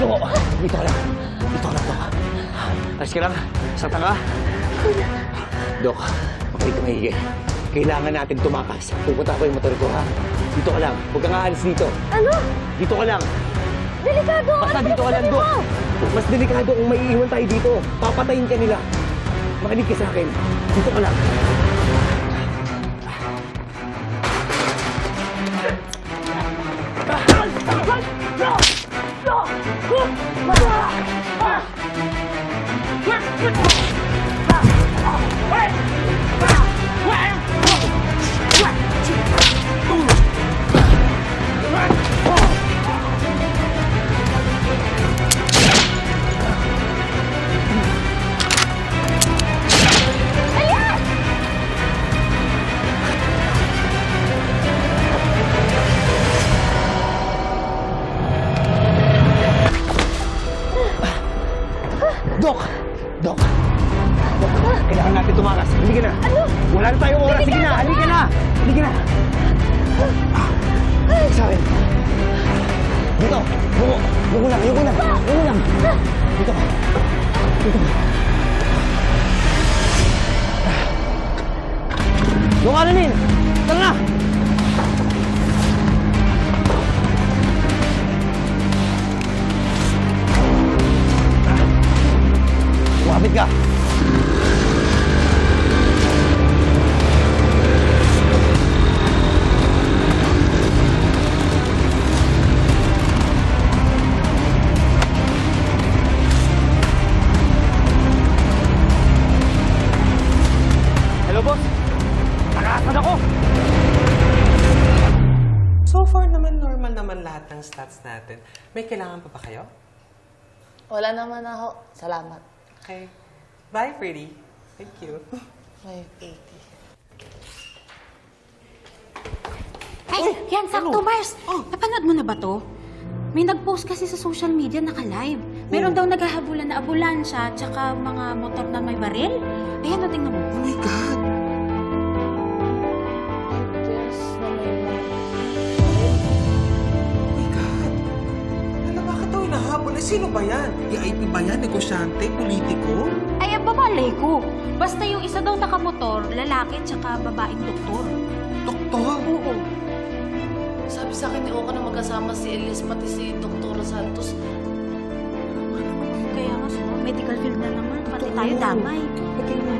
Dito ka lang. Dito lang, Dok. Alis ka lang. Sakta ka. Dok, makinig ka maigi. Kailangan natin tumakas. Pupunta ko yung motor ko, ha? Dito ka lang. Huwag kang aalis dito. Ano? Dito ka lang. Delikado! Basta Ano dito ka lang, Dok. Mas delikado kung may iiwan tayo dito. Papatayin ka nila. Makinig ka sa akin. Dito ka lang. Dok! Kailangan natin tumakas. Halika na. Ano? Wala na tayong oras. Sige na, halika na. Halika na. Sa akin. Dito. Buko. Buko lang. Yuko lang. Yuko lang. Dito ka. Dito ka. Dok, Alamin! Tara na! Kumapit ka. Nakakasan ako. So far naman, normal naman lahat ng stats natin. May kailangan pa ba kayo? Wala naman ako. Salamat. Okay. Bye, pretty. Thank you. 580. Ay, yan, sakto, Mars. Napanood mo na ba to? May nag-post kasi sa social media naka-live. Meron daw naghahabulan na ambulansya tsaka mga motor na may baril. Ayan, o, tingnan mo. Oh my God! Sino ba yan? VIP ba yan? Negosyante? Politiko? Ay, ang babalay ko. Basta yung isa daw nakamotor, lalaki tsaka babaeng doktor. Doktor? Oo. Sabi sa akin ni Oka na magkasama si Elias pati si Dr. Santos. Kaya nga, so, medical field na naman. Pati tayo damay. Pati naman